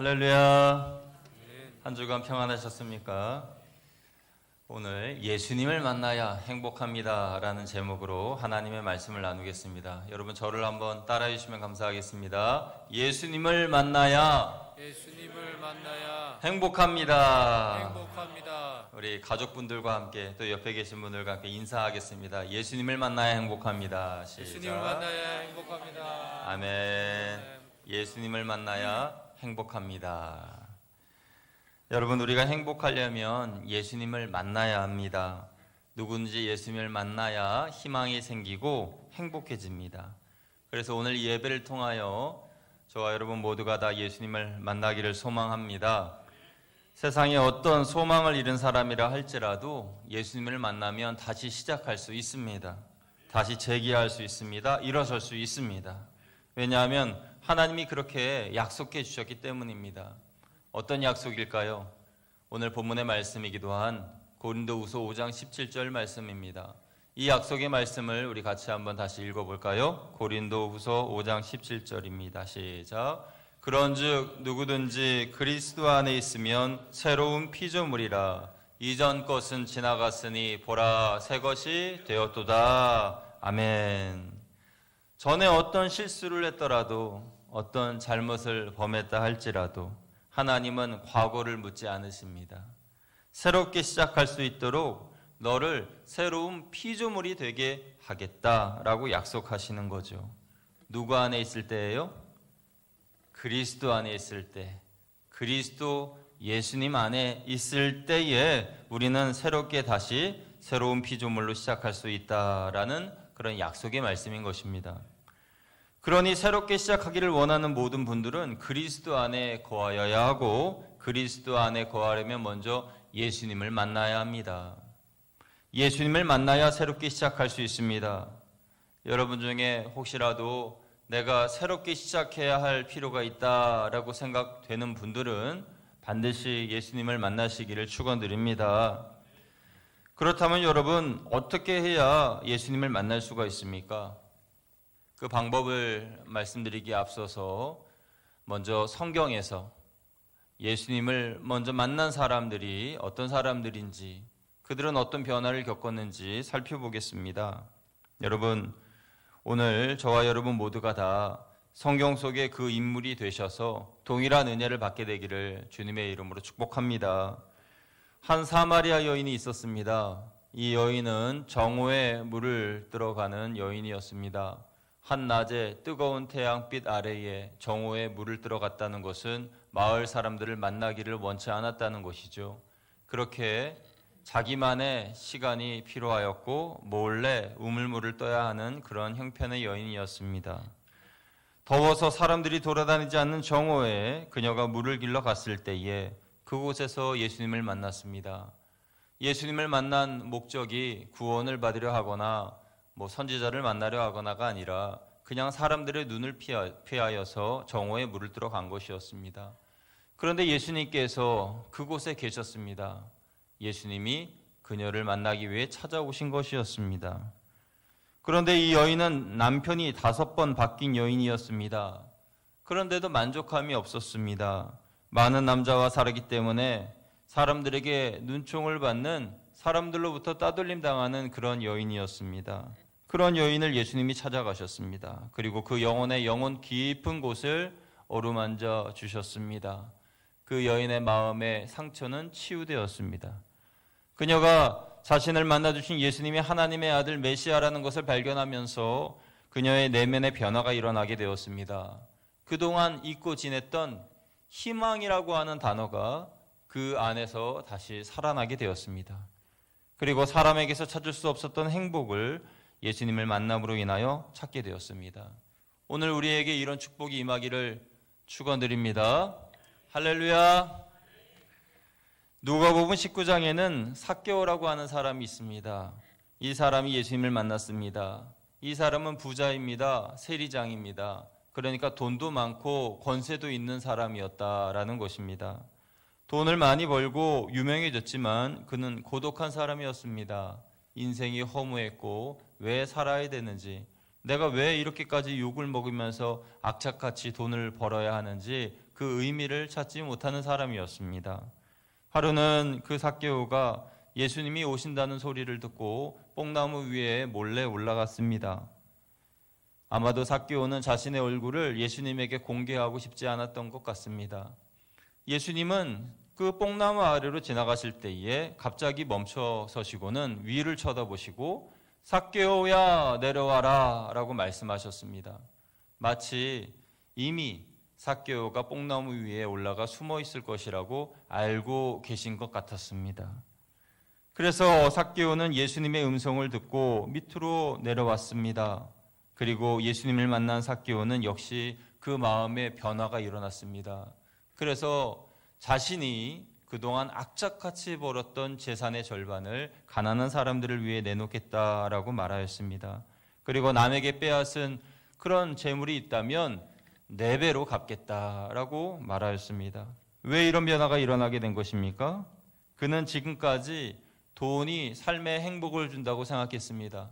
할렐루야. 한 주간 평안하셨습니까? 오늘 예수님을 만나야 행복합니다 라는 제목으로 하나님의 말씀을 나누겠습니다. 여러분 저를 한번 따라해 주시면 감사하겠습니다. 예수님을 만나야 예수님을 만나야 행복합니다. 행복합니다. 우리 가족분들과 함께 또 옆에 계신 분들과 함께 인사하겠습니다. 예수님을 만나야 행복합니다. 시작. 예수님을 만나야 행복합니다. 아멘. 예수님을 만나야 행복합니다. 여러분, 우리가 행복하려면 예수님을 만나야 합니다. 누군지 예수님을 만나야 희망이 생기고 행복해집니다. 그래서 오늘 이 예배를 통하여 저와 여러분 모두가 다 예수님을 만나기를 소망합니다. 세상에 어떤 소망을 잃은 사람이라 할지라도 예수님을 만나면 다시 시작할 수 있습니다. 다시 재기할 수 있습니다. 일어설 수 있습니다. 왜냐하면 하나님이 그렇게 약속해 주셨기 때문입니다. 어떤 약속일까요? 오늘 본문의 말씀이기도 한 고린도후서 5장 17절 말씀입니다. 이 약속의 말씀을 우리 같이 한번 다시 읽어 볼까요? 고린도후서 5장 17절입니다. 시작. 그런즉 누구든지 그리스도 안에 있으면 새로운 피조물이라 이전 것은 지나갔으니 보라 새 것이 되었도다. 아멘. 전에 어떤 실수를 했더라도 어떤 잘못을 범했다 할지라도 하나님은 과거를 묻지 않으십니다. 새롭게 시작할 수 있도록 너를 새로운 피조물이 되게 하겠다라고 약속하시는 거죠. 누구 안에 있을 때예요? 그리스도 안에 있을 때. 그리스도 예수님 안에 있을 때에 우리는 새롭게 다시 새로운 피조물로 시작할 수 있다라는 그런 약속의 말씀인 것입니다. 그러니 새롭게 시작하기를 원하는 모든 분들은 그리스도 안에 거하여야 하고 그리스도 안에 거하려면 먼저 예수님을 만나야 합니다. 예수님을 만나야 새롭게 시작할 수 있습니다. 여러분 중에 혹시라도 내가 새롭게 시작해야 할 필요가 있다라고 생각되는 분들은 반드시 예수님을 만나시기를 축원드립니다. 그렇다면 여러분 어떻게 해야 예수님을 만날 수가 있습니까? 그 방법을 말씀드리기에 앞서서 먼저 성경에서 예수님을 먼저 만난 사람들이 어떤 사람들인지 그들은 어떤 변화를 겪었는지 살펴보겠습니다. 여러분, 오늘 저와 여러분 모두가 다 성경 속의 그 인물이 되셔서 동일한 은혜를 받게 되기를 주님의 이름으로 축복합니다. 한 사마리아 여인이 있었습니다. 이 여인은 정오에 물을 들어가는 여인이었습니다. 한낮에 뜨거운 태양빛 아래에 정오에 물을 들어갔다는 것은 마을 사람들을 만나기를 원치 않았다는 것이죠. 그렇게 자기만의 시간이 필요하였고 몰래 우물물을 떠야 하는 그런 형편의 여인이었습니다. 더워서 사람들이 돌아다니지 않는 정오에 그녀가 물을 길러 갔을 때에 그곳에서 예수님을 만났습니다. 예수님을 만난 목적이 구원을 받으려 하거나 뭐 선지자를 만나려 하거나가 아니라 그냥 사람들의 눈을 피하여서 정오에 물을 들어 간 것이었습니다. 그런데 예수님께서 그곳에 계셨습니다. 예수님이 그녀를 만나기 위해 찾아오신 것이었습니다. 그런데 이 여인은 남편이 다섯 번 바뀐 여인이었습니다. 그런데도 만족함이 없었습니다. 많은 남자와 살았기 때문에 사람들에게 눈총을 받는 사람들로부터 따돌림 당하는 그런 여인이었습니다. 그런 여인을 예수님이 찾아가셨습니다. 그리고 그 영혼의 영혼 깊은 곳을 어루만져 주셨습니다. 그 여인의 마음의 상처는 치유되었습니다. 그녀가 자신을 만나주신 예수님이 하나님의 아들 메시아라는 것을 발견하면서 그녀의 내면의 변화가 일어나게 되었습니다. 그동안 잊고 지냈던 희망이라고 하는 단어가 그 안에서 다시 살아나게 되었습니다. 그리고 사람에게서 찾을 수 없었던 행복을 예수님을 만남으로 인하여 찾게 되었습니다. 오늘 우리에게 이런 축복이 임하기를 축원드립니다. 할렐루야. 누가복음 19장에는 사개오라고 하는 사람이 있습니다. 이 사람이 예수님을 만났습니다. 이 사람은 부자입니다. 세리장입니다. 그러니까 돈도 많고 권세도 있는 사람이었다라는 것입니다. 돈을 많이 벌고 유명해졌지만 그는 고독한 사람이었습니다. 인생이 허무했고 왜 살아야 되는지, 내가 왜 이렇게까지 욕을 먹으면서 악착같이 돈을 벌어야 하는지 그 의미를 찾지 못하는 사람이었습니다. 하루는 그 삭개오가 예수님이 오신다는 소리를 듣고 뽕나무 위에 몰래 올라갔습니다. 아마도 삭개오는 자신의 얼굴을 예수님에게 공개하고 싶지 않았던 것 같습니다. 예수님은 그 뽕나무 아래로 지나가실 때에 갑자기 멈춰 서시고는 위를 쳐다보시고 삭개오야 내려와라 라고 말씀하셨습니다. 마치 이미 삭개오가 뽕나무 위에 올라가 숨어 있을 것이라고 알고 계신 것 같았습니다. 그래서 삭개오는 예수님의 음성을 듣고 밑으로 내려왔습니다. 그리고 예수님을 만난 삭개오는 역시 그 마음에 변화가 일어났습니다. 그래서 자신이 그동안 악착같이 벌었던 재산의 절반을 가난한 사람들을 위해 내놓겠다라고 말하였습니다. 그리고 남에게 빼앗은 그런 재물이 있다면 네 배로 갚겠다라고 말하였습니다. 왜 이런 변화가 일어나게 된 것입니까? 그는 지금까지 돈이 삶의 행복을 준다고 생각했습니다.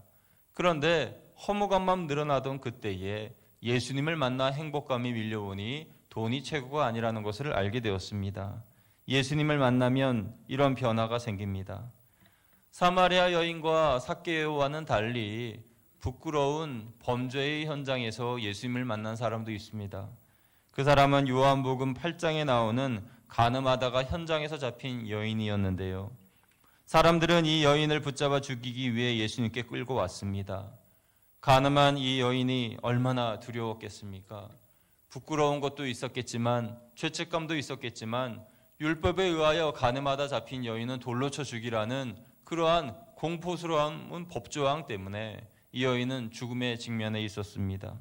그런데 허무감만 늘어나던 그때에 예수님을 만나 행복감이 밀려오니 돈이 최고가 아니라는 것을 알게 되었습니다. 예수님을 만나면 이런 변화가 생깁니다. 사마리아 여인과 삭개오와는 달리 부끄러운 범죄의 현장에서 예수님을 만난 사람도 있습니다. 그 사람은 요한복음 8장에 나오는 가늠하다가 현장에서 잡힌 여인이었는데요. 사람들은 이 여인을 붙잡아 죽이기 위해 예수님께 끌고 왔습니다. 가늠한 이 여인이 얼마나 두려웠겠습니까? 부끄러운 것도 있었겠지만 죄책감도 있었겠지만 율법에 의하여 가늠하다 잡힌 여인은 돌로 쳐 죽이라는 그러한 공포스러운 법조항 때문에 이 여인은 죽음에 직면해 있었습니다.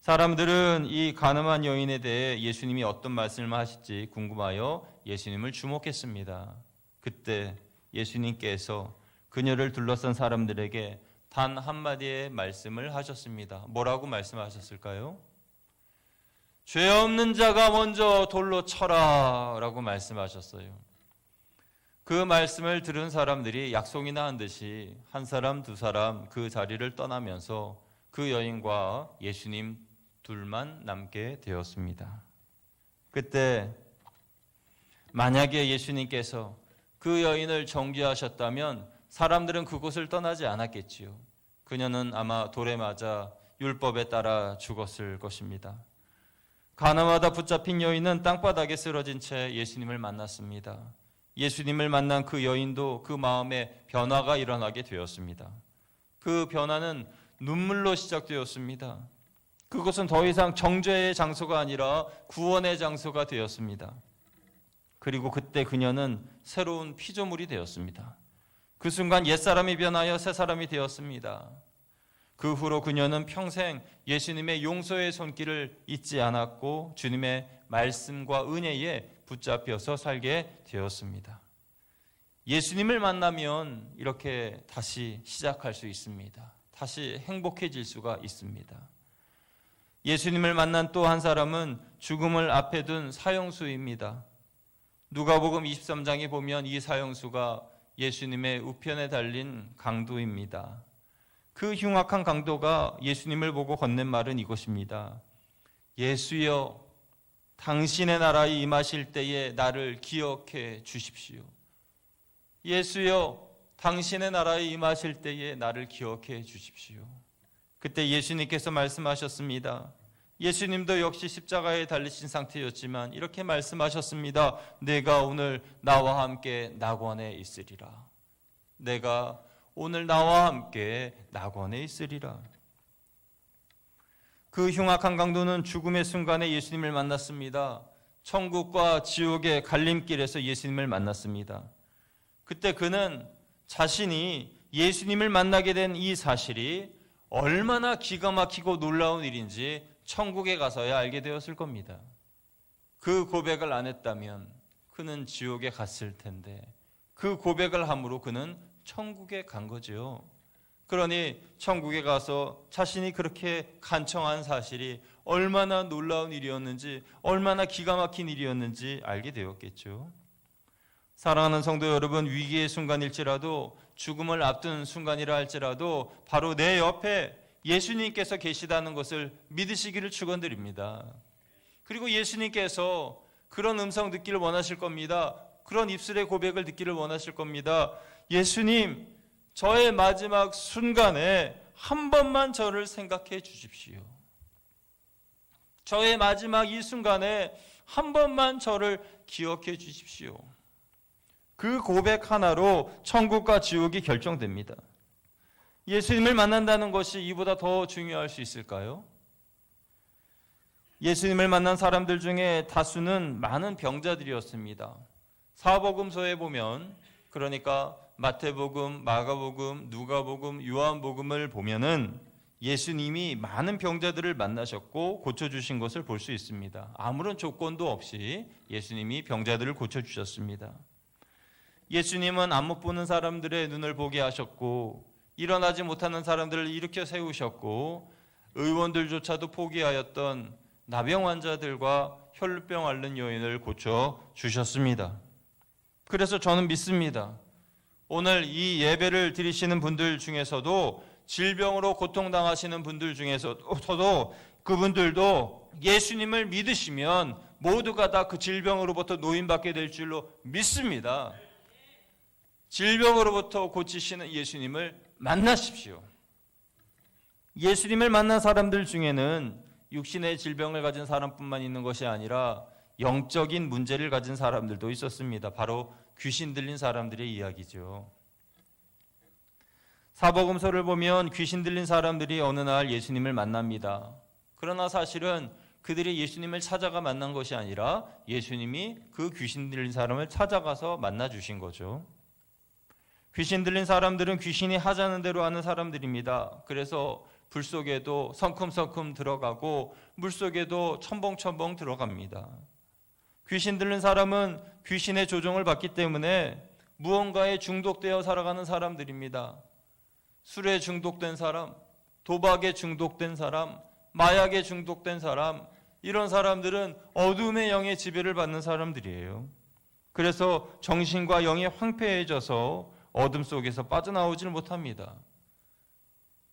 사람들은 이 가늠한 여인에 대해 예수님이 어떤 말씀을 하실지 궁금하여 예수님을 주목했습니다. 그때 예수님께서 그녀를 둘러싼 사람들에게 단 한마디의 말씀을 하셨습니다. 뭐라고 말씀하셨을까요? 죄 없는 자가 먼저 돌로 쳐라 라고 말씀하셨어요. 그 말씀을 들은 사람들이 약속이나 한 듯이 한 사람 두 사람 그 자리를 떠나면서 그 여인과 예수님 둘만 남게 되었습니다. 그때 만약에 예수님께서 그 여인을 정죄하셨다면 사람들은 그곳을 떠나지 않았겠지요. 그녀는 아마 돌에 맞아 율법에 따라 죽었을 것입니다. 가나마다 붙잡힌 여인은 땅바닥에 쓰러진 채 예수님을 만났습니다. 예수님을 만난 그 여인도 그 마음에 변화가 일어나게 되었습니다. 그 변화는 눈물로 시작되었습니다. 그것은 더 이상 정죄의 장소가 아니라 구원의 장소가 되었습니다. 그리고 그때 그녀는 새로운 피조물이 되었습니다. 그 순간 옛사람이 변하여 새사람이 되었습니다. 그 후로 그녀는 평생 예수님의 용서의 손길을 잊지 않았고 주님의 말씀과 은혜에 붙잡혀서 살게 되었습니다. 예수님을 만나면 이렇게 다시 시작할 수 있습니다. 다시 행복해질 수가 있습니다. 예수님을 만난 또 한 사람은 죽음을 앞에 둔 사형수입니다. 누가복음 23장에 보면 이 사형수가 예수님의 우편에 달린 강도입니다. 그 흉악한 강도가 예수님을 보고 건넨 말은 이것입니다. 예수여, 당신의 나라에 임하실 때에 나를 기억해 주십시오. 예수여, 당신의 나라에 임하실 때에 나를 기억해 주십시오. 그때 예수님께서 말씀하셨습니다. 예수님도 역시 십자가에 달리신 상태였지만 이렇게 말씀하셨습니다. 내가 오늘 나와 함께 낙원에 있으리라. 내가 오늘 나와 함께 낙원에 있으리라. 그 흉악한 강도는 죽음의 순간에 예수님을 만났습니다. 천국과 지옥의 갈림길에서 예수님을 만났습니다. 그때 그는 자신이 예수님을 만나게 된 이 사실이 얼마나 기가 막히고 놀라운 일인지 천국에 가서야 알게 되었을 겁니다. 그 고백을 안 했다면 그는 지옥에 갔을 텐데 그 고백을 함으로 그는 천국에 간 거죠. 그러니 천국에 가서 자신이 그렇게 간청한 사실이 얼마나 놀라운 일이었는지, 얼마나 기가 막힌 일이었는지 알게 되었겠죠. 사랑하는 성도 여러분, 위기의 순간일지라도 죽음을 앞둔 순간이라 할지라도 바로 내 옆에 예수님께서 계시다는 것을 믿으시기를 축원드립니다. 그리고 예수님께서 그런 음성 듣기를 원하실 겁니다. 그런 입술의 고백을 듣기를 원하실 겁니다. 예수님, 저의 마지막 순간에 한 번만 저를 생각해 주십시오. 저의 마지막 이 순간에 한 번만 저를 기억해 주십시오. 그 고백 하나로 천국과 지옥이 결정됩니다. 예수님을 만난다는 것이 이보다 더 중요할 수 있을까요? 예수님을 만난 사람들 중에 다수는 많은 병자들이었습니다. 사복음서에 보면 그러니까 마태복음, 마가복음, 누가복음, 요한복음을 보면은 예수님이 많은 병자들을 만나셨고 고쳐 주신 것을 볼 수 있습니다. 아무런 조건도 없이 예수님이 병자들을 고쳐 주셨습니다. 예수님은 안 못 보는 사람들의 눈을 보게 하셨고 일어나지 못하는 사람들을 일으켜 세우셨고 의원들조차도 포기하였던 나병 환자들과 혈루병 앓는 여인을 고쳐 주셨습니다. 그래서 저는 믿습니다. 오늘 이 예배를 드리시는 분들 중에서도 질병으로 고통당하시는 분들 중에서도 그분들도 예수님을 믿으시면 모두가 다 그 질병으로부터 노인받게 될 줄로 믿습니다. 질병으로부터 고치시는 예수님을 만나십시오. 예수님을 만난 사람들 중에는 육신의 질병을 가진 사람뿐만 있는 것이 아니라 영적인 문제를 가진 사람들도 있었습니다. 바로 귀신 들린 사람들의 이야기죠. 사복음서를 보면 귀신 들린 사람들이 어느 날 예수님을 만납니다. 그러나 사실은 그들이 예수님을 찾아가 만난 것이 아니라 예수님이 그 귀신 들린 사람을 찾아가서 만나 주신 거죠. 귀신 들린 사람들은 귀신이 하자는 대로 하는 사람들입니다. 그래서 불 속에도 성큼성큼 들어가고 물 속에도 첨벙첨벙 들어갑니다. 귀신 들린 사람은 귀신의 조종을 받기 때문에 무언가에 중독되어 살아가는 사람들입니다. 술에 중독된 사람, 도박에 중독된 사람, 마약에 중독된 사람, 이런 사람들은 어둠의 영의 지배를 받는 사람들이에요. 그래서 정신과 영이 황폐해져서 어둠 속에서 빠져나오질 못합니다.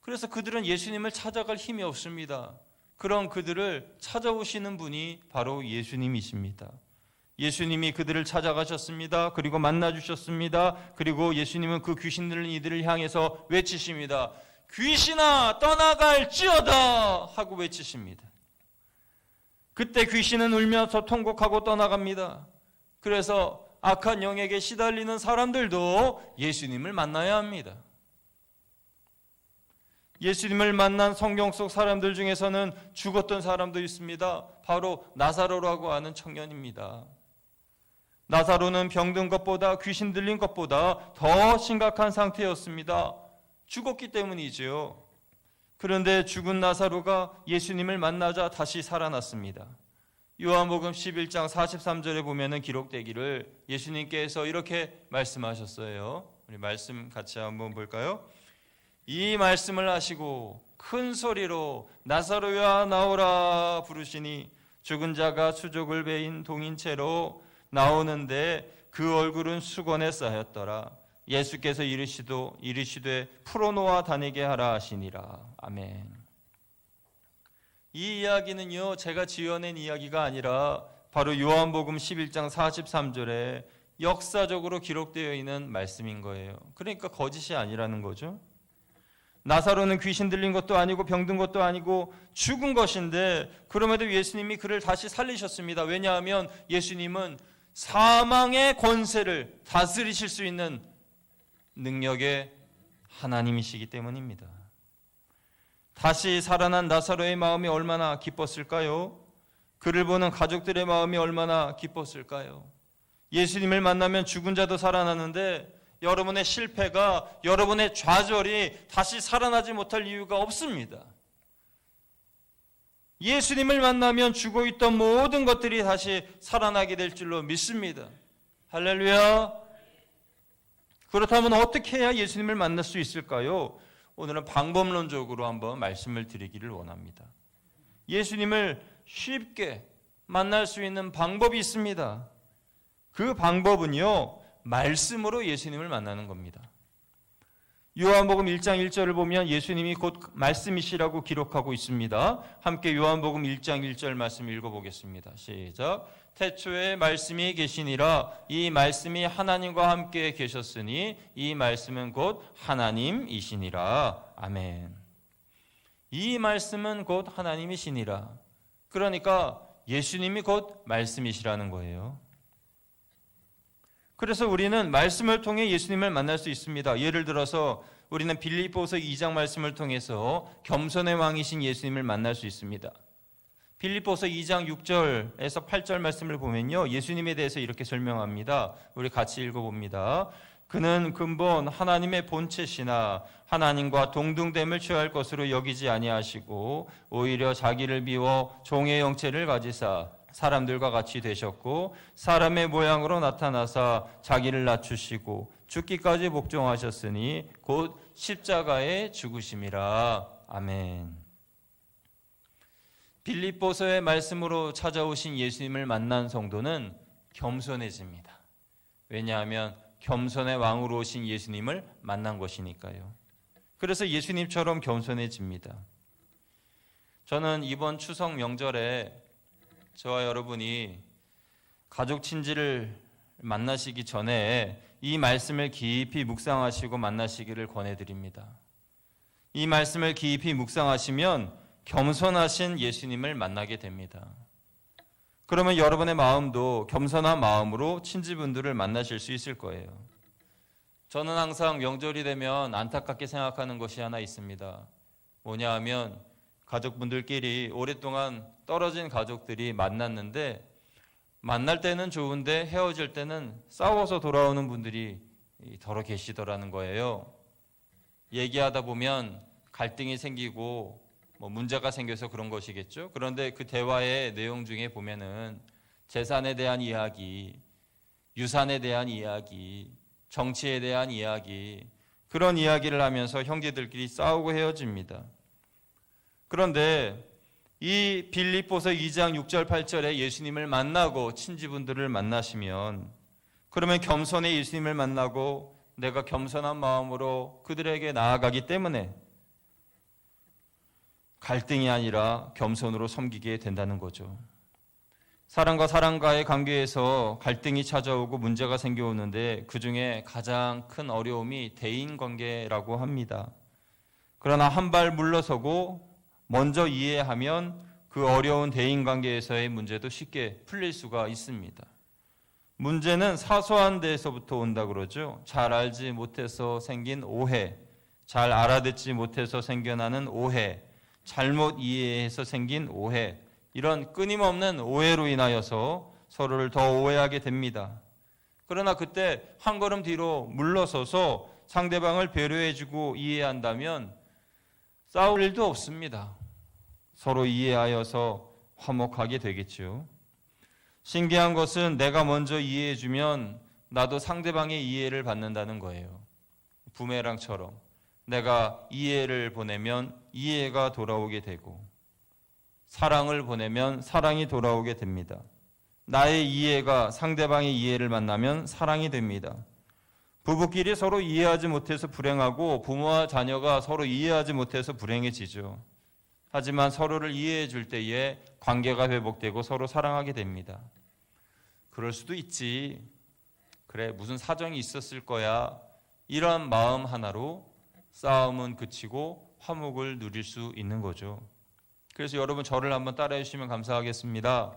그래서 그들은 예수님을 찾아갈 힘이 없습니다. 그런 그들을 찾아오시는 분이 바로 예수님이십니다. 예수님이 그들을 찾아가셨습니다. 그리고 만나 주셨습니다. 그리고 예수님은 그 귀신 들린 이들을 향해서 외치십니다. 귀신아 떠나갈지어다 하고 외치십니다. 그때 귀신은 울면서 통곡하고 떠나갑니다. 그래서 악한 영에게 시달리는 사람들도 예수님을 만나야 합니다. 예수님을 만난 성경 속 사람들 중에서는 죽었던 사람도 있습니다. 바로 나사로라고 하는 청년입니다. 나사로는 병든 것보다 귀신 들린 것보다 더 심각한 상태였습니다. 죽었기 때문이지요. 그런데 죽은 나사로가 예수님을 만나자 다시 살아났습니다. 요한복음 11장 43절에 보면은 기록되기를 예수님께서 이렇게 말씀하셨어요. 우리 말씀 같이 한번 볼까요? 이 말씀을 하시고 큰 소리로 나사로야 나오라 부르시니 죽은 자가 수족을 베인 동인 채로 나오는데 그 얼굴은 수건에 쌓였더라. 예수께서 이르시도 이르시되 풀어놓아 다니게 하라 하시니라. 아멘. 이 이야기는요, 제가 지어낸 이야기가 아니라 바로 요한복음 11장 43절에 역사적으로 기록되어 있는 말씀인 거예요. 그러니까 거짓이 아니라는 거죠. 나사로는 귀신 들린 것도 아니고 병든 것도 아니고 죽은 것인데 그럼에도 예수님이 그를 다시 살리셨습니다. 왜냐하면 예수님은 사망의 권세를 다스리실 수 있는 능력의 하나님이시기 때문입니다. 다시 살아난 나사로의 마음이 얼마나 기뻤을까요? 그를 보는 가족들의 마음이 얼마나 기뻤을까요? 예수님을 만나면 죽은 자도 살아나는데 여러분의 실패가 여러분의 좌절이 다시 살아나지 못할 이유가 없습니다. 예수님을 만나면 죽어 있던 모든 것들이 다시 살아나게 될 줄로 믿습니다. 할렐루야. 그렇다면 어떻게 해야 예수님을 만날 수 있을까요? 오늘은 방법론적으로 한번 말씀을 드리기를 원합니다. 예수님을 쉽게 만날 수 있는 방법이 있습니다. 그 방법은요, 말씀으로 예수님을 만나는 겁니다. 요한복음 1장 1절을 보면 예수님이 곧 말씀이시라고 기록하고 있습니다. 함께 요한복음 1장 1절 말씀 읽어보겠습니다. 시작. 태초에 말씀이 계시니라 이 말씀이 하나님과 함께 계셨으니 이 말씀은 곧 하나님이시니라. 아멘. 이 말씀은 곧 하나님이시니라. 그러니까 예수님이 곧 말씀이시라는 거예요. 그래서 우리는 말씀을 통해 예수님을 만날 수 있습니다. 예를 들어서 우리는 빌립보서 2장 말씀을 통해서 겸손의 왕이신 예수님을 만날 수 있습니다. 빌립보서 2장 6절에서 8절 말씀을 보면요. 예수님에 대해서 이렇게 설명합니다. 우리 같이 읽어 봅니다. 그는 근본 하나님의 본체시나 하나님과 동등됨을 취할 것으로 여기지 아니하시고 오히려 자기를 비워 종의 형체를 가지사 사람들과 같이 되셨고 사람의 모양으로 나타나사 자기를 낮추시고 죽기까지 복종하셨으니 곧 십자가에 죽으심이라 아멘. 빌립보서의 말씀으로 찾아오신 예수님을 만난 성도는 겸손해집니다. 왜냐하면 겸손의 왕으로 오신 예수님을 만난 것이니까요. 그래서 예수님처럼 겸손해집니다. 저는 이번 추석 명절에 저와 여러분이 가족 친지를 만나시기 전에 이 말씀을 깊이 묵상하시고 만나시기를 권해드립니다. 이 말씀을 깊이 묵상하시면 겸손하신 예수님을 만나게 됩니다. 그러면 여러분의 마음도 겸손한 마음으로 친지분들을 만나실 수 있을 거예요. 저는 항상 명절이 되면 안타깝게 생각하는 것이 하나 있습니다. 뭐냐 하면 가족분들끼리 오랫동안 떨어진 가족들이 만났는데 만날 때는 좋은데 헤어질 때는 싸워서 돌아오는 분들이 더러 계시더라는 거예요. 얘기하다 보면 갈등이 생기고 뭐 문제가 생겨서 그런 것이겠죠. 그런데 그 대화의 내용 중에 보면은 재산에 대한 이야기, 유산에 대한 이야기, 정치에 대한 이야기, 그런 이야기를 하면서 형제들끼리 싸우고 헤어집니다. 그런데 이 빌립보서 2장 6절 8절에 예수님을 만나고 친지분들을 만나시면 그러면 겸손의 예수님을 만나고 내가 겸손한 마음으로 그들에게 나아가기 때문에 갈등이 아니라 겸손으로 섬기게 된다는 거죠. 사람과 사람과의 관계에서 갈등이 찾아오고 문제가 생겨오는데 그 중에 가장 큰 어려움이 대인 관계라고 합니다. 그러나 한 발 물러서고 먼저 이해하면 그 어려운 대인 관계에서의 문제도 쉽게 풀릴 수가 있습니다. 문제는 사소한 데에서부터 온다 그러죠. 잘 알지 못해서 생긴 오해, 잘 알아듣지 못해서 생겨나는 오해, 잘못 이해해서 생긴 오해, 이런 끊임없는 오해로 인하여서 서로를 더 오해하게 됩니다. 그러나 그때 한 걸음 뒤로 물러서서 상대방을 배려해주고 이해한다면 싸울 일도 없습니다. 서로 이해하여서 화목하게 되겠죠. 신기한 것은 내가 먼저 이해해주면 나도 상대방의 이해를 받는다는 거예요. 부메랑처럼 내가 이해를 보내면 이해가 돌아오게 되고 사랑을 보내면 사랑이 돌아오게 됩니다. 나의 이해가 상대방의 이해를 만나면 사랑이 됩니다. 부부끼리 서로 이해하지 못해서 불행하고 부모와 자녀가 서로 이해하지 못해서 불행해지죠. 하지만 서로를 이해해 줄 때에 관계가 회복되고 서로 사랑하게 됩니다. 그럴 수도 있지. 그래, 무슨 사정이 있었을 거야. 이런 마음 하나로 싸움은 그치고 화목을 누릴 수 있는 거죠. 그래서 여러분 저를 한번 따라해 주시면 감사하겠습니다.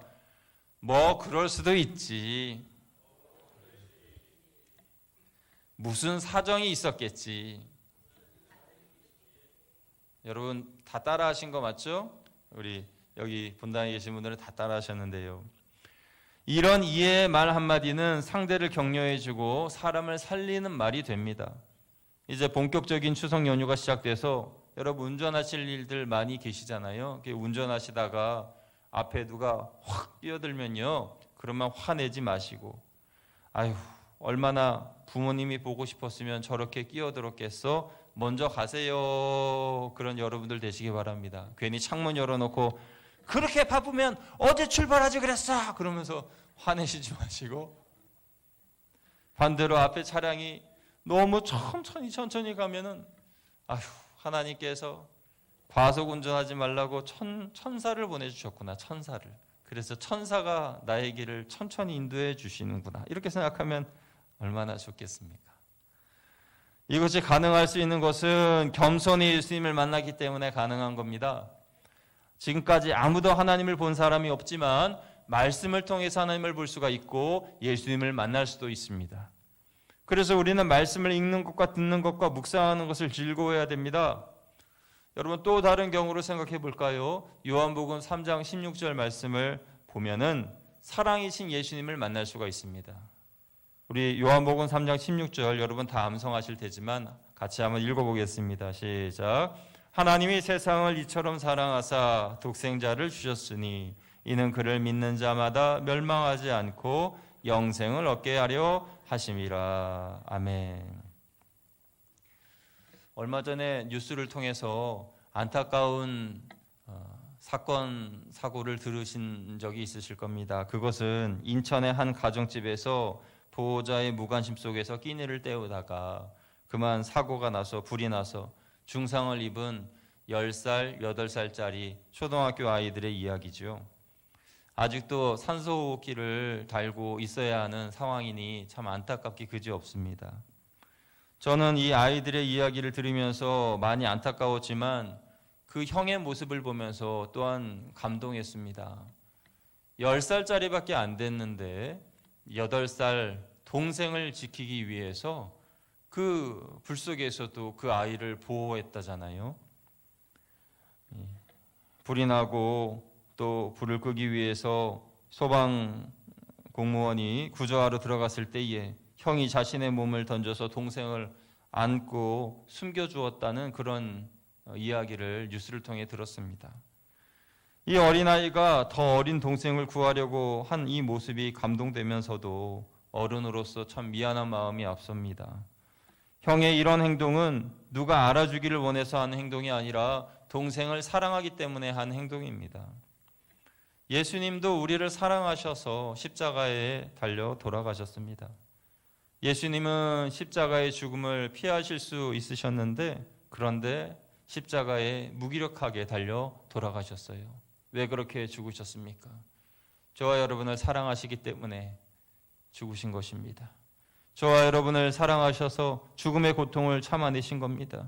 뭐 그럴 수도 있지. 무슨 사정이 있었겠지. 여러분 다 따라하신 거 맞죠? 우리 여기 본당에 계신 분들은 다 따라하셨는데요. 이런 이해의 말 한마디는 상대를 격려해주고 사람을 살리는 말이 됩니다. 이제 본격적인 추석 연휴가 시작돼서 여러분 운전하실 일들 많이 계시잖아요. 운전하시다가 앞에 누가 확 뛰어들면요. 그러면 화내지 마시고 아유 얼마나 부모님이 보고 싶었으면 저렇게 끼어들었겠어. 먼저 가세요. 그런 여러분들 되시기 바랍니다. 괜히 창문 열어놓고 그렇게 바쁘면 어제 출발하지 그랬어. 그러면서 화내시지 마시고 반대로 앞에 차량이 너무 천천히 천천히 가면은 아휴 하나님께서 과속 운전하지 말라고 천, 천사를 보내주셨구나 천사를 그래서 천사가 나의 길을 천천히 인도해 주시는구나 이렇게 생각하면 얼마나 좋겠습니까? 이것이 가능할 수 있는 것은 겸손히 예수님을 만나기 때문에 가능한 겁니다. 지금까지 아무도 하나님을 본 사람이 없지만 말씀을 통해서 하나님을 볼 수가 있고 예수님을 만날 수도 있습니다. 그래서 우리는 말씀을 읽는 것과 듣는 것과 묵상하는 것을 즐거워해야 됩니다. 여러분 또 다른 경우로 생각해 볼까요? 요한복음 3장 16절 말씀을 보면은 사랑이신 예수님을 만날 수가 있습니다. 우리 요한복음 3장 16절 여러분 다 암송하실 테지만 같이 한번 읽어보겠습니다. 시작. 하나님이 세상을 이처럼 사랑하사 독생자를 주셨으니 이는 그를 믿는 자마다 멸망하지 않고 영생을 얻게 하려 하심이라. 아멘. 얼마 전에 뉴스를 통해서 안타까운 어, 사건 사고를 들으신 적이 있으실 겁니다. 그것은 인천의 한 가정집에서 보호자의 무관심 속에서 끼니를 때우다가 그만 사고가 나서 불이 나서 중상을 입은 10살, 8살짜리 초등학교 아이들의 이야기죠. 아직도 산소호흡기를 달고 있어야 하는 상황이니 참 안타깝기 그지없습니다. 저는 이 아이들의 이야기를 들으면서 많이 안타까웠지만 그 형의 모습을 보면서 또한 감동했습니다. 10살짜리밖에 안 됐는데 8살 동생을 지키기 위해서 그 불 속에서도 그 아이를 보호했다잖아요. 예. 불이 나고 또 불을 끄기 위해서 소방 공무원이 구조하러 들어갔을 때에 형이 자신의 몸을 던져서 동생을 안고 숨겨주었다는 그런 어, 이야기를 뉴스를 통해 들었습니다. 이 어린아이가 더 어린 동생을 구하려고 한 이 모습이 감동되면서도 어른으로서 참 미안한 마음이 앞섭니다. 형의 이런 행동은 누가 알아주기를 원해서 하는 행동이 아니라 동생을 사랑하기 때문에 한 행동입니다. 예수님도 우리를 사랑하셔서 십자가에 달려 돌아가셨습니다. 예수님은 십자가의 죽음을 피하실 수 있으셨는데 그런데 십자가에 무기력하게 달려 돌아가셨어요. 왜 그렇게 죽으셨습니까? 저와 여러분을 사랑하시기 때문에 죽으신 것입니다. 저와 여러분을 사랑하셔서 죽음의 고통을 참아내신 겁니다.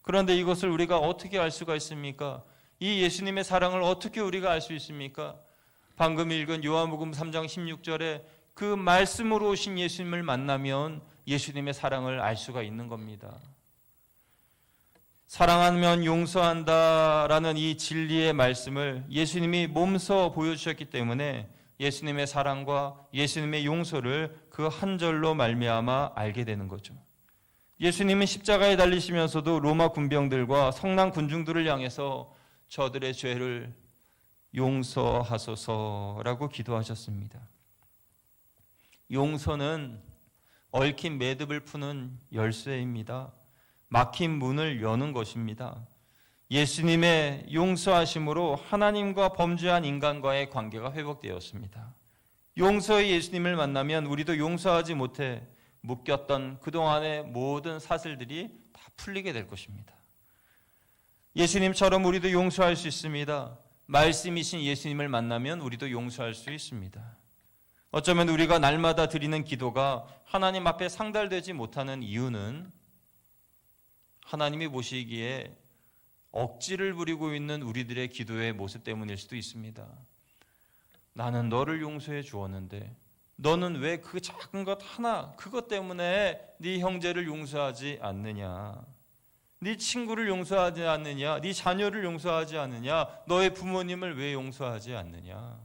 그런데 이것을 우리가 어떻게 알 수가 있습니까? 이 예수님의 사랑을 어떻게 우리가 알 수 있습니까? 방금 읽은 요한복음 3장 16절에 그 말씀으로 오신 예수님을 만나면 예수님의 사랑을 알 수가 있는 겁니다. 사랑하면 용서한다라는 이 진리의 말씀을 예수님이 몸소 보여주셨기 때문에 예수님의 사랑과 예수님의 용서를 그 한 절로 말미암아 알게 되는 거죠. 예수님은 십자가에 달리시면서도 로마 군병들과 성난 군중들을 향해서 저들의 죄를 용서하소서라고 기도하셨습니다. 용서는 얽힌 매듭을 푸는 열쇠입니다. 막힌 문을 여는 것입니다. 예수님의 용서하심으로 하나님과 범죄한 인간과의 관계가 회복되었습니다. 용서의 예수님을 만나면 우리도 용서하지 못해 묶였던 그동안의 모든 사슬들이 다 풀리게 될 것입니다. 예수님처럼 우리도 용서할 수 있습니다. 말씀이신 예수님을 만나면 우리도 용서할 수 있습니다. 어쩌면 우리가 날마다 드리는 기도가 하나님 앞에 상달되지 못하는 이유는 하나님이 보시기에 억지를 부리고 있는 우리들의 기도의 모습 때문일 수도 있습니다. 나는 너를 용서해 주었는데 너는 왜 그 작은 것 하나 그것 때문에 네 형제를 용서하지 않느냐? 네 친구를 용서하지 않느냐? 네 자녀를 용서하지 않느냐? 너의 부모님을 왜 용서하지 않느냐?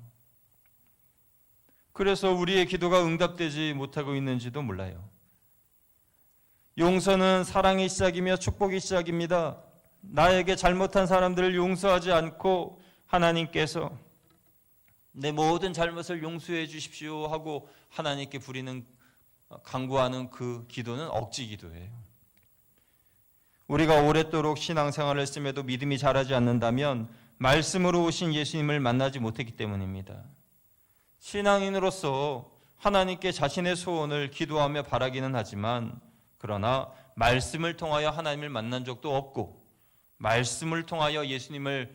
그래서 우리의 기도가 응답되지 못하고 있는지도 몰라요. 용서는 사랑의 시작이며 축복의 시작입니다. 나에게 잘못한 사람들을 용서하지 않고 하나님께서 내 모든 잘못을 용서해 주십시오 하고 하나님께 부리는 강구하는 그 기도는 억지 기도예요. 우리가 오랫도록 신앙생활을 했음에도 믿음이 자라지 않는다면 말씀으로 오신 예수님을 만나지 못했기 때문입니다. 신앙인으로서 하나님께 자신의 소원을 기도하며 바라기는 하지만 그러나 말씀을 통하여 하나님을 만난 적도 없고 말씀을 통하여 예수님을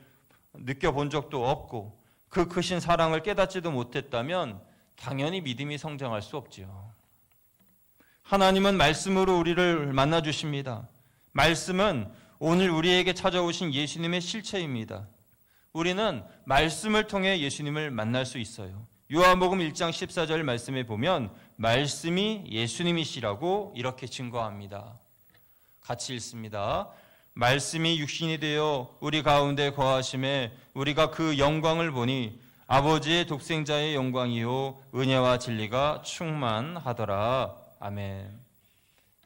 느껴본 적도 없고 그 크신 사랑을 깨닫지도 못했다면 당연히 믿음이 성장할 수 없지요. 하나님은 말씀으로 우리를 만나 주십니다. 말씀은 오늘 우리에게 찾아오신 예수님의 실체입니다. 우리는 말씀을 통해 예수님을 만날 수 있어요. 요한복음 1장 14절 말씀에 보면 말씀이 예수님이시라고 이렇게 증거합니다. 같이 읽습니다. 말씀이 육신이 되어 우리 가운데 거하심에 우리가 그 영광을 보니 아버지의 독생자의 영광이요 은혜와 진리가 충만하더라. 아멘.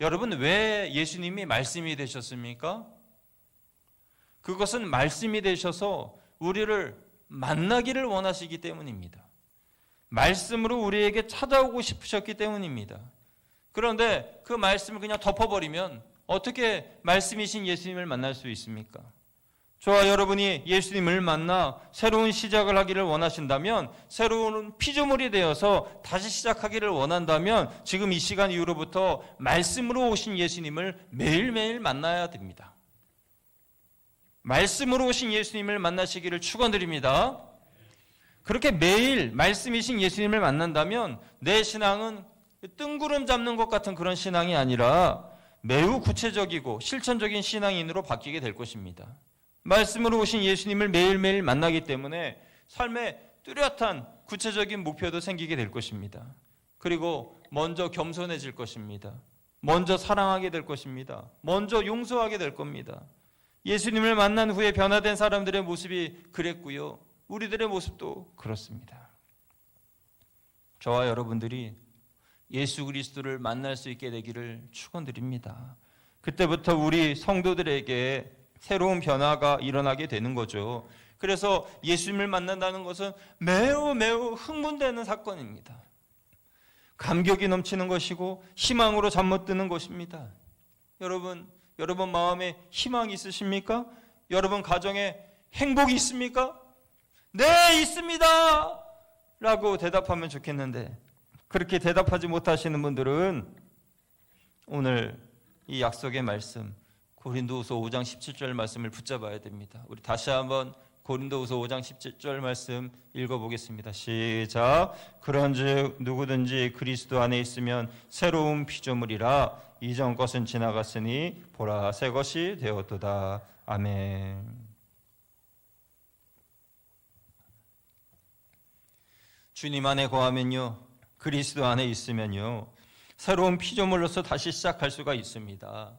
여러분 왜 예수님이 말씀이 되셨습니까? 그것은 말씀이 되셔서 우리를 만나기를 원하시기 때문입니다. 말씀으로 우리에게 찾아오고 싶으셨기 때문입니다. 그런데 그 말씀을 그냥 덮어버리면 어떻게 말씀이신 예수님을 만날 수 있습니까? 저와 여러분이 예수님을 만나 새로운 시작을 하기를 원하신다면 새로운 피조물이 되어서 다시 시작하기를 원한다면 지금 이 시간 이후로부터 말씀으로 오신 예수님을 매일매일 만나야 됩니다. 말씀으로 오신 예수님을 만나시기를 축원드립니다. 그렇게 매일 말씀이신 예수님을 만난다면 내 신앙은 뜬구름 잡는 것 같은 그런 신앙이 아니라 매우 구체적이고 실천적인 신앙인으로 바뀌게 될 것입니다. 말씀으로 오신 예수님을 매일매일 만나기 때문에 삶에 뚜렷한 구체적인 목표도 생기게 될 것입니다. 그리고 먼저 겸손해질 것입니다. 먼저 사랑하게 될 것입니다. 먼저 용서하게 될 겁니다. 예수님을 만난 후에 변화된 사람들의 모습이 그랬고요. 우리들의 모습도 그렇습니다. 저와 여러분들이 예수 그리스도를 만날 수 있게 되기를 축원드립니다. 그때부터 우리 성도들에게 새로운 변화가 일어나게 되는 거죠. 그래서 예수님을 만난다는 것은 매우 매우 흥분되는 사건입니다. 감격이 넘치는 것이고 희망으로 잠 못 드는 것입니다. 여러분, 여러분 마음에 희망이 있으십니까? 여러분 가정에 행복이 있습니까? 네, 있습니다. 라고 대답하면 좋겠는데 그렇게 대답하지 못하시는 분들은 오늘 이 약속의 말씀 고린도후서 5장 17절 말씀을 붙잡아야 됩니다. 우리 다시 한번 고린도후서 5장 17절 말씀 읽어보겠습니다. 시작. 그런즉 누구든지 그리스도 안에 있으면 새로운 피조물이라 이전 것은 지나갔으니 보라 새 것이 되었도다. 아멘. 주님 안에 거하면요. 그리스도 안에 있으면요. 새로운 피조물로서 다시 시작할 수가 있습니다.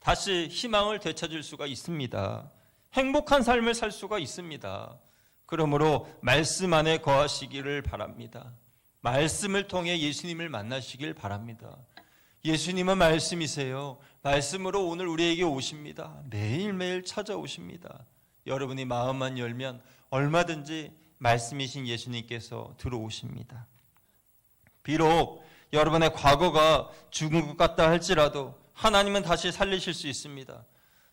다시 희망을 되찾을 수가 있습니다. 행복한 삶을 살 수가 있습니다. 그러므로 말씀 안에 거하시기를 바랍니다. 말씀을 통해 예수님을 만나시길 바랍니다. 예수님은 말씀이세요. 말씀으로 오늘 우리에게 오십니다. 매일매일 찾아오십니다. 여러분이 마음만 열면 얼마든지 말씀이신 예수님께서 들어오십니다. 비록 여러분의 과거가 죽은 것 같다 할지라도 하나님은 다시 살리실 수 있습니다.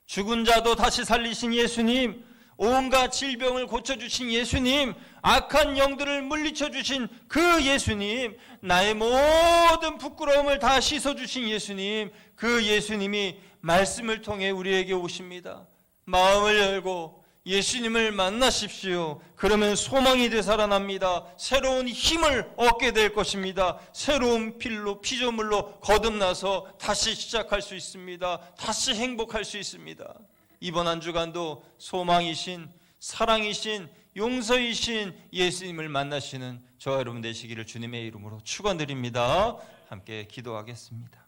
죽은 자도 다시 살리신 예수님, 온갖 질병을 고쳐주신 예수님, 악한 영들을 물리쳐주신 그 예수님, 나의 모든 부끄러움을 다 씻어주신 예수님, 그 예수님이 말씀을 통해 우리에게 오십니다. 마음을 열고 예수님을 만나십시오. 그러면 소망이 되살아납니다. 새로운 힘을 얻게 될 것입니다. 새로운 필로 피조물로 거듭나서 다시 시작할 수 있습니다. 다시 행복할 수 있습니다. 이번 한 주간도 소망이신 사랑이신 용서이신 예수님을 만나시는 저와 여러분 되시기를 주님의 이름으로 축원드립니다. 함께 기도하겠습니다.